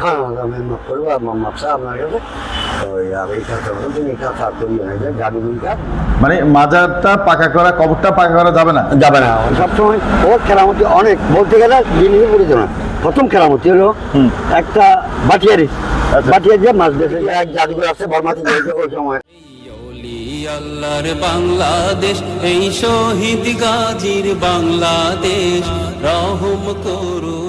হ্যাঁ আমি মাফ করব আপনার কাছে মানে মাজারটা পাকা করা কবরটা পাকা করা যাবে না? যাবে না। সবসময় ওর খেলামতি অনেক। বলতে গেলে পড়েছে না। প্রথম খেলামতি হলো একটা বাটিয়ারি। আচ্ছা। বাটিয়ার যে মাছ দেশে এক জাদুঘর আছে বর্মাতে ওই সময়। আল্লাহর বাংলাদেশ এই শহীদ গাজীর বাংলাদেশ। রহম করুন।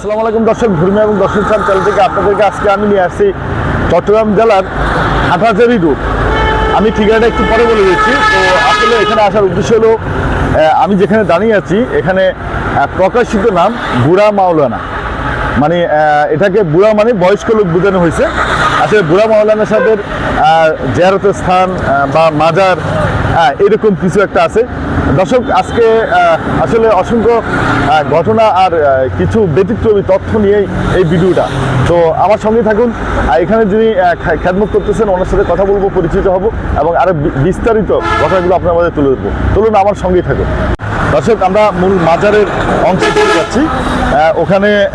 আসসালামু আলাইকুম দর্শক ভূমি এবং দর্শক সার চ্যানেল থেকে আপনাদেরকে আজকে আমি নিয়ে আসছি চট্টগ্রাম জেলার হাটাজারি রোড আমি ঠিকানাটা একটু পরে বলে দিচ্ছি। তো আসলে এখানে আসার উদ্দেশ্য হলো আমি যেখানে দাঁড়িয়ে আছি এখানে প্রকাশিত নাম বুড়া মাওলানা। মানে এটাকে বুড়া মানে বয়স্ক লোক বোঝানো হয়েছে। আসলে বুড়া মাওলানা সাহেবের আহ, জিয়ারতের স্থান বা মাজার এরকম কিছু একটা আছে। দর্শক, আজকে আসলে অসংখ্য ঘটনা আর কিছু ব্যতিক্রমী তথ্য নিয়েই এই ভিডিওটা। তো আমার সঙ্গে থাকুন। এখানে যিনি খ্যাতমত করতেছেন, ওনার সাথে কথা বলব, পরিচিত হব এবং আরও বি- বিস্তারিত কথাগুলো আপনার মাঝে তুলে ধরবো। চলুন, আমার সঙ্গেই থাকুন। দর্শক, আমরা মূল মাজারের অংশে চলে যাচ্ছি। ওখানে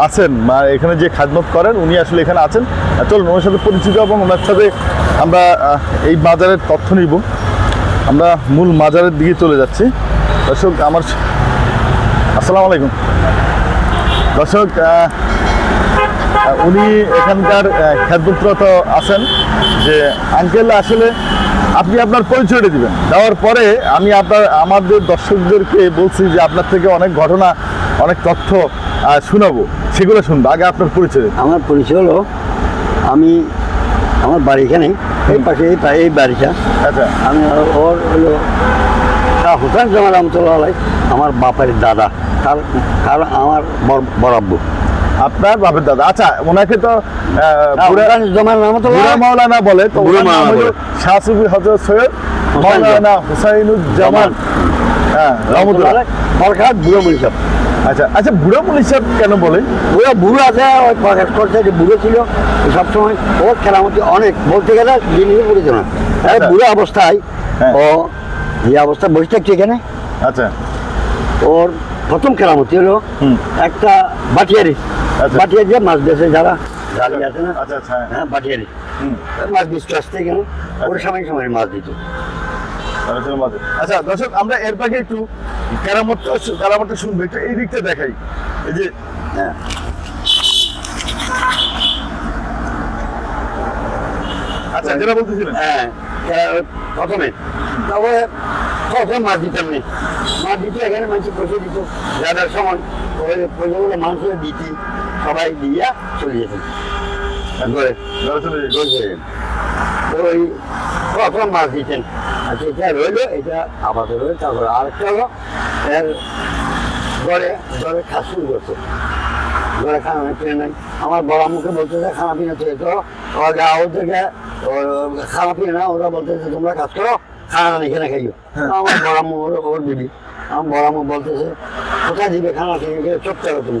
আছেন এখানে যে খাদমত করেন, উনি আসলে এখানে আছেন। চলুন, ওনার সাথে পরিচিত এবং ওনার সাথে আমরা এই বাজারের তথ্য নিব। আমরা মূল মাজারের দিকে চলে যাচ্ছি। দর্শক, আমার আসসালামু আলাইকুম। দর্শক উনি এখানকার খ্যাতরত আছেন যে আঙ্কেল আসলে আপনি আপনার পরিচয়টা দিবেন। দেওয়ার পরে আমি আপনার, আমাদের দর্শকদেরকে বলছি যে আপনার থেকে অনেক ঘটনা, অনেক তথ্য শোনাবো। সেগুলো শুনব। আগে আপনার পরিচয়। আমার পরিচয় হলো, আমি আমার বাড়ি এখানে এই পাশে এই এই বাড়িটা। আচ্ছা। আমি ওর হলো শাহ হোসেন জামাল রহমতুল্লাহ আমার বাপের দাদা। তার তার আমার বর- বরাব্য আপনার বাপের দাদা। আচ্ছা ওনাকে তো মাওলানা বলে তো বুড়া ওনার নাম মাওলানা হলো বলে। শাহ সুফি হজরত সৈয়দ মাওলানা হুসাইনুজ্জামান। হ্যাঁ রহমতুল্লাহ সরকার বুড়ো মনীষব আচ্ছা আচ্ছা বুড়া পুলিশ সাহেব কেন বলে বুড়ো বুড়ো আছে ওই প্রকাশ করছে যে বুড়ো ছিল সবসময় ওর খেলামতি অনেক বলতে গেলে জিনিসই পড়েছে না আচ্ছা। বুড়ো অবস্থায় হ্যাঁ। ও এই অবস্থায় বসে থাকছে এখানে আচ্ছা ওর প্রথম খেলামতি হলো একটা বাটিয়ারি আচ্ছা। বাটিয়ারি যে মাছ বেছে যারা জালি আছে না আচ্ছা হ্যাঁ। হ্যাঁ বাটিয়ারি। মাছ বিচতে আসতে এখানে ওর সময় সময় মাছ দিত। আচ্ছা দর্শক আমরা এর পাকে একটু কেরামতটা কেরামতটা শুনব একটু এই দিকটা দেখাই। এই যে হ্যাঁ। আচ্ছা যেটা বলতেছিলেন। হ্যাঁ প্রথমে তবে প্রথম মাছ দিতাম নি মাছ দিতে এখানে মানুষ বসে দিত। যাদের সময় ওই পয়সাগুলো মানুষের দিতি সবাই দিয়া চলে যেত। যেত। ওই প্রথম মাছ দিতেন আচ্ছা এটা রইল এটা রইল তারপরে আরেকটা হলো এর ঘরে ঘরে খাস শুরু করছে। ঘরে খানা পিনা নাই। আমার বড় মুখে বলতেছে খানা পিনা তৈরি করো। ওরা গাঁও থেকে ও, খানা পিনা না ওরা বলতেছে তোমরা কাজ করো খানা এখানে খাইও। আমার বড় আম্মু ওর দিবি আমার বড় আম্মু বলতেছে কোথায় দিবে খানা খেয়ে চুপ থাকো তুমি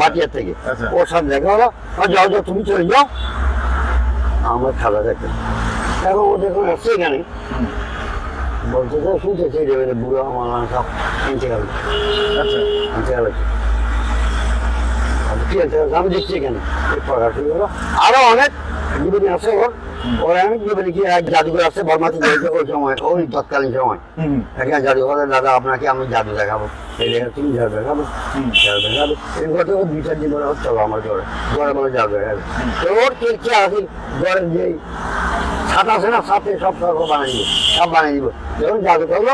বাটিয়ার থেকে। আচ্ছা। ওর সাথে দেখা হলো ও যাও যাও তুমি চলে যাও। আমার খালা দেখে। এখন ও যখন আসছে এখানে। বলতে তো শুনতেছে যে মানে বুড়ো আমার সব কিনতে গেল। আচ্ছা। আনতে গেল। কি আনতে গেল আমি দেখছি এখানে আরও অনেক। জীবনী আছে ওর ওর কি এক জাদুঘর আছে বর্মাতে গিয়েছে ওই সময় ওই তৎকালীন সময়। হুম। জাদুঘরে দাদা আপনাকে আমি জাদু দেখাবো। তুমি জাদু দেখাবো জাদু দেখাবো। এই কথা দুই চার দিন ধরে হচ্ছে আমার ঘরে ঘরে বলে জাদু দেখাবে। তো ওর কে কে আছে ঘরের যে ছাদ আছে না সাথে সব সব বানিয়ে দিব সব বানিয়ে দিব। যখন জাদু করল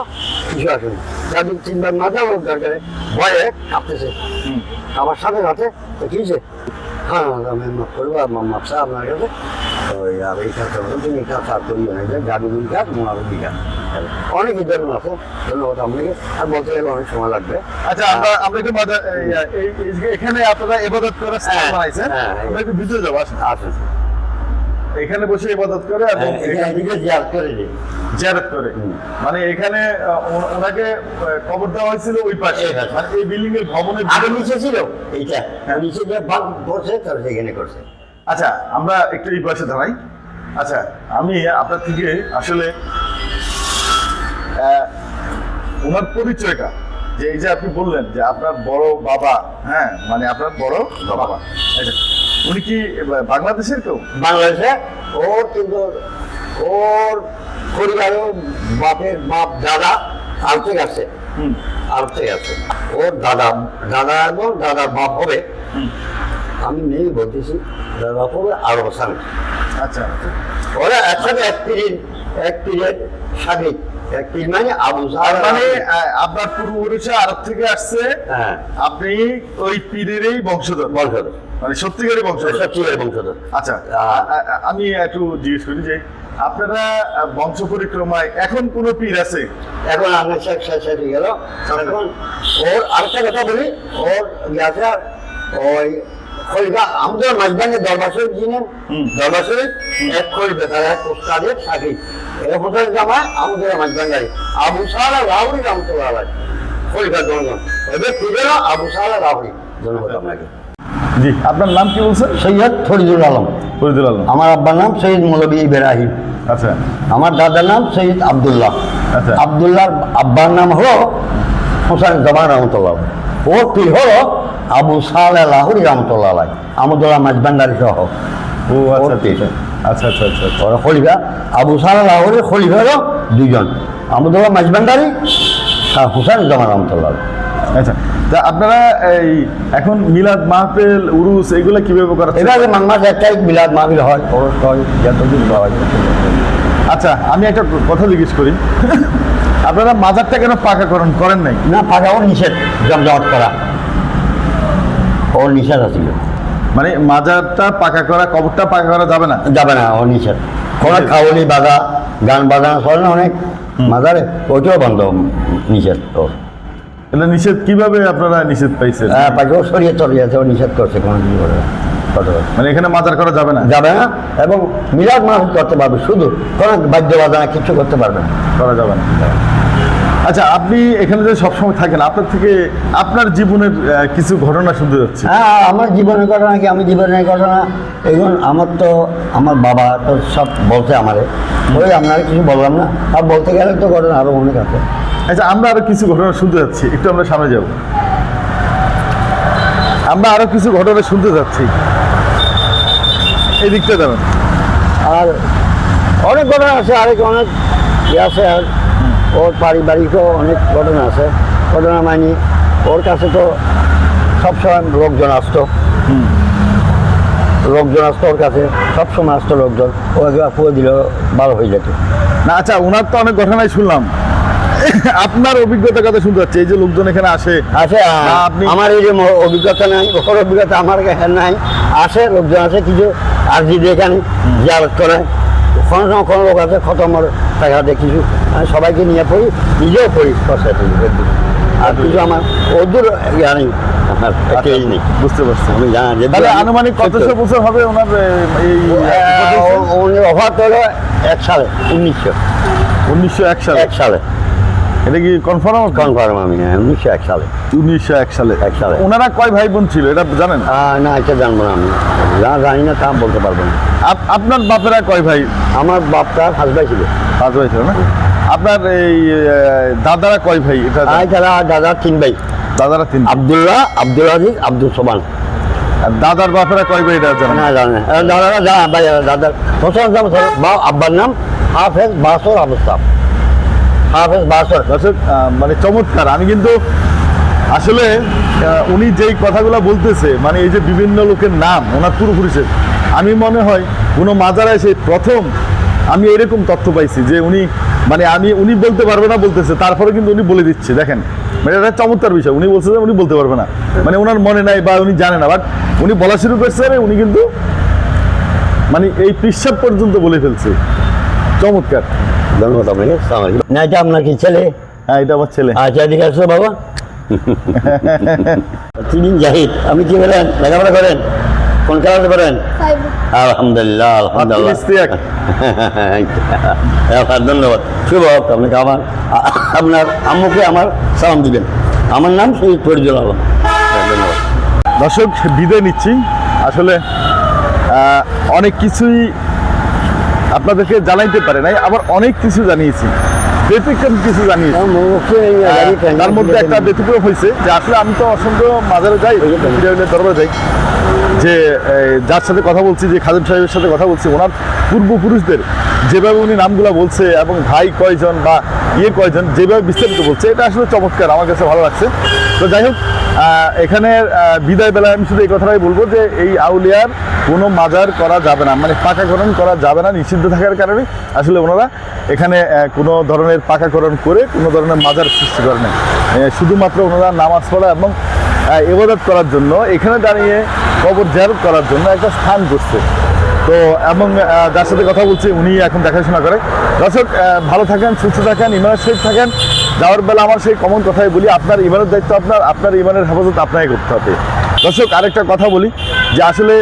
কিছু আসেনি। জাদু তিনবার মাথা ওর দরকারে ভয়ে কাঁপতেছে। আমার সাথে সাথে তো কি হ্যাঁ আমি মাফ করব মাপ চা আপনার কাছে। ওই আর এই কাজ করব এই কাজ আর করিও না যে কাজ মোনারো বিঘা অনেক ধরনের আছে ধন্যবাদ আপনাকে। আর বলতে গেলে অনেক সময় লাগবে। আচ্ছা আমরা আমরা একটু মজা- এই- এই- এই- এখানে আপনারা ইবাদত করার স্থান বানাইছেন। আমরা একটু ভিতরে যাব আসেন। আসুন। এখানে বসে ইবাদত করে এবং হ্যাঁ, এদিকে জিয়ার করে জিয়ারত করে। মানে এখানে ওনাকে কবর দেওয়া হয়েছিল ওই পাশে। এই মানে এই বিল্ডিং এর ভবনের আগে ভিতরে- নিচে ছিল? এইটা। হ্যাঁ। নিচে যে করছে তার সেখানে করছে। আচ্ছা আমরা একটু এই পাশে দাঁড়াই। আচ্ছা আমি আপনার থেকে আসলে ওনার পরিচয়টা যে এই যে আপনি বললেন যে আপনার বড় বাবা হ্যাঁ মানে আপনার বড় বাবা। আচ্ছা উনি কি বাংলাদেশের কেউ? বাংলাদেশে। ওর কিন্তু ওর পরিবারেও বাপের বাপ দাদা আলতে গেছে হুম। আলতে গেছে ওর দাদা দাদা এবং দাদার বাপ হবে। আমি নেই বলতেছি আরও সামনে আচ্ছা। ওরা একসাথে এক পিরিয়ড এক পিরিয়ড এক পিরিয়ড মানে আবু আর মানে আপনার পূর্বপুরুষে আরব থেকে আসছে। হ্যাঁ। আপনি ওই পীরেরই বংশধর। বংশধর। মানে বংশধর। আচ্ছা আমি একটু জিজ্ঞেস করি যে আপনারা বংশ পরিক্রমায় এখন কোন পীর আছে? এখন শেষ শেষ গেল। এখন ওর আরেকটা কথা বলি। ওর ওই খলিফা আমাদের মাঝবানে দরবার শরীফ যিনি দরবার শরীফ এক খলিফা তার এক উস্তাদের সাথী। জামা আমাদের গাড়ি আবু সাহারা রাহুরি রহমতুল্লাহ আলাই খলিফা জনগণ। এদের আবু সাহারা রাহুরি ধন্যবাদ আপনাকে। জি আপনার নাম কি বলছেন? সৈয়দ ফরিদুল আলম। ফরিদুল আলম। আমার আব্বার নাম সৈয়দ মৌলবী ইব্রাহিম। আচ্ছা। আমার দাদার নাম সৈয়দ আবদুল্লাহ। আচ্ছা। আবদুল্লাহর আব্বার নাম হলো হোসেন জামান রহমতুল্লাহ ওর পীর হলো? আবু সালে লাহুরি রহমতুল্লাহ আমদুল্লাহ মাঝবান্ডারি সহ। ও আচ্ছা ওর আচ্ছা আচ্ছা আচ্ছা আচ্ছা। ওরা খলিফা আবু সালে লাহুরি খলিফা হলো দুজন আমদুল্লাহ মাঝবান্ডারি আর হোসেন জামান রহমতুল্লাহ আচ্ছা তা আপনারা এই এখন মিলাদ মাহফিল উরুস এগুলো কীভাবে করাচ্ছেন? এবার যে মাংমাস একটাই মিলাদ মাহবিল হয়। ওর হয় যতদিন হয়। আচ্ছা আমি একটা কথা জিজ্ঞেস করি। আপনারা মাজারটা কেন পাকাকরণ করেন নাই? না ফাঁকা ওর নিষেধ জমজমাট করা। ওর নিষেধ আছে। মানে মাজারটা পাকা করা কবরটা পাকা করা যাবে না? যাবে না ও নিষেধ। কোনো খাওয়ালি বাধা গান বাজানো চলে না অনেক মাজারে ওইটাও বন্ধ নিষেধ তো এটা নিষেধ কীভাবে আপনারা নিষেধ পাইছেন? হ্যাঁ পাখি ও সরিয়ে চলে যাচ্ছে ও নিষেধ করছে কোনো কিছু করে করে। মানে এখানে মাজার করা যাবে না? যাবে না এবং মিলাদ মাহফিল করতে পারবে শুধু কোনো বাদ্য বাজানা কিছু করতে পারবে না। করা যাবে না। আচ্ছা আপনি এখানে যে সবসময় থাকেন আপনার থেকে আপনার জীবনের কিছু ঘটনা শুনতে যাচ্ছি। হ্যাঁ আমার জীবনের ঘটনা কি? আমি জীবনের ঘটনা এখন আমার তো আমার বাবা তো সব বলছে আমারে। ওই আপনার কিছু বললাম না? আর বলতে গেলে তো ঘটনা আরও অনেক আছে। আচ্ছা আমরা আরও কিছু ঘটনা শুনতে যাচ্ছি। একটু আমরা সামনে যাব। আমরা আরও কিছু ঘটনা শুনতে যাচ্ছি। এই দিকটা যাবেন আর অনেক ঘটনা আছে আরেক অনেক ইয়ে আছে আর ওর পারিবারিকও অনেক ঘটনা আছে। ঘটনা মানি ওর কাছে তো সবসময় লোকজন আসতো। লোকজন আসতো ওর কাছে সবসময় আসতো লোকজন। ও পুরো দিল ভালো হয়ে যেত। না আচ্ছা ওনার তো অনেক ঘটনাই শুনলাম। আপনার অভিজ্ঞতার কথা শুনতে যাচ্ছি এই যে লোকজন এখানে আসে। না, আপনি- আমার এই যে অভিজ্ঞতা নাই ওর অভিজ্ঞতা আমার কাছে নাই। আসে লোকজন আসে কিছু আর্জি দিয়ে এখানে জিয়ারত করে কোনো সময় কোনো লোক আছে খতমর টাকা দিয়ে কিছু আমি সবাইকে নিয়ে পড়ি নিজেও পড়ি কষা আর কিছু আমার ওদের ইয়া নেই বুঝতে পারছি। আমি জানা যে তাহলে আনুমানিক কতশো বছর হবে ওনার এই উনি এক সালে উনিশশো। উনিশশো এক সালে। এক সালে। এটা কি কনফার্ম কনফার্ম আমি হ্যাঁ উনিশশো এক সালে। উনিশশো এক সালে। এক সালে। ওনারা কয় ভাই বোন ছিল এটা জানেন? না এটা জানব না আমি। যা জানি না তা বলতে পারব না। আপনার বাপেরা কয় ভাই? আমার বাপটা হাজবাই ছিল। পাঁচ ভাই ছিল না? আপনার এই দাদারা কয় ভাই? এটা তারা দাদা তিন ভাই। দাদারা তিন আবদুল্লাহ আব্দুল আজিজ আব্দুল সোমান। দাদার বাপেরা কয় ভাই এটা জানেন? না জানে দাদারা যা ভাই দাদার বা আব্বার নাম হাফেজ বাসর আবুস্তাব মানে চমৎকার। আমি কিন্তু আসলে উনি যেই কথাগুলো বলতেছে মানে এই যে বিভিন্ন লোকের নাম, ওনার পুরোপুরি আমি মনে হয় কোনো মাজারে এসে প্রথম আমি এরকম তথ্য পাইছি যে উনি মানে আমি, উনি বলতে পারবে না বলতেছে, তারপরে কিন্তু উনি বলে দিচ্ছে, দেখেন। মানে এটা চমৎকার বিষয়, উনি বলছে যে উনি বলতে পারবে না। মানে ওনার মনে নাই বা উনি জানে না, বাট উনি বলা শুরু করছে উনি কিন্তু মানে এই পিসাব পর্যন্ত বলে ফেলছে। চমৎকার। না এটা আপনার কি ছেলে? হ্যাঁ এটা আমার ছেলে। আচ্ছা এদিকে আসো বাবা। তিনি জাহিদ আপনি কি লেখাপড়া করেন? কোন ক্লাসে আলহামদুলিল্লাহ আলহামদুলিল্লাহ। এক। আপনার ধন্যবাদ। শুভ আপনাকে আমার আপনার আম্মুকে আমার সালাম দিবেন। আমার নাম শহীদ ফরিদুল আলম। হ্যাঁ, ধন্যবাদ। দর্শক বিদায় নিচ্ছি। আসলে অনেক কিছুই আপনাদেরকে জানাইতে পারে নাই আবার অনেক কিছু জানিয়েছি। ব্যতিক্রম কিছু জানিয়েছি। তার মধ্যে একটা ব্যতিক্রম হয়েছে যে আসলে আমি তো অসংখ্য মাজারে যাই দরবারে যাই যে যার সাথে কথা বলছি যে খাদিম সাহেবের সাথে কথা বলছি ওনার পূর্বপুরুষদের যেভাবে উনি নামগুলা বলছে এবং ভাই কয়জন বা ইয়ে কয়জন যেভাবে বিস্তারিত বলছে এটা আসলে চমৎকার আমার কাছে ভালো লাগছে। তো যাই হোক এখানে বিদায় বেলায় আমি শুধু এই কথাটাই বলব যে এই আউলিয়ার কোনো মাজার করা যাবে না মানে পাকাকরণ করা যাবে না, নিষিদ্ধ থাকার কারণে আসলে ওনারা এখানে কোনো ধরনের পাকাকরণ করে কোনো ধরনের মাজার সৃষ্টি করে না শুধুমাত্র ওনারা নামাজ পড়া এবং এবাদত করার জন্য, এখানে দাঁড়িয়ে কবর জারত করার জন্য একটা স্থান করছে তো এবং যার সাথে কথা বলছি উনি এখন দেখাশোনা করে। দর্শক ভালো থাকেন, সুস্থ থাকেন, ইমানের সহিত থাকেন। যাওয়ার বেলা আমার সেই কমন কথাই বলি, আপনার ইমানের দায়িত্ব আপনার আপনার ইমানের হেফাজত আপনাকে করতে হবে। দর্শক, আরেকটা কথা বলি, যে আসলে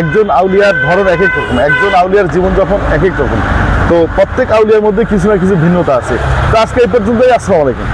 একজন আউলিয়ার ধরন এক এক রকম, একজন আউলিয়ার জীবন যখন এক এক রকম। তো প্রত্যেক আউলিয়ার মধ্যে কিছু না কিছু ভিন্নতা আছে। তো আজকে এই পর্যন্তই, আসসালামু আলাইকুম।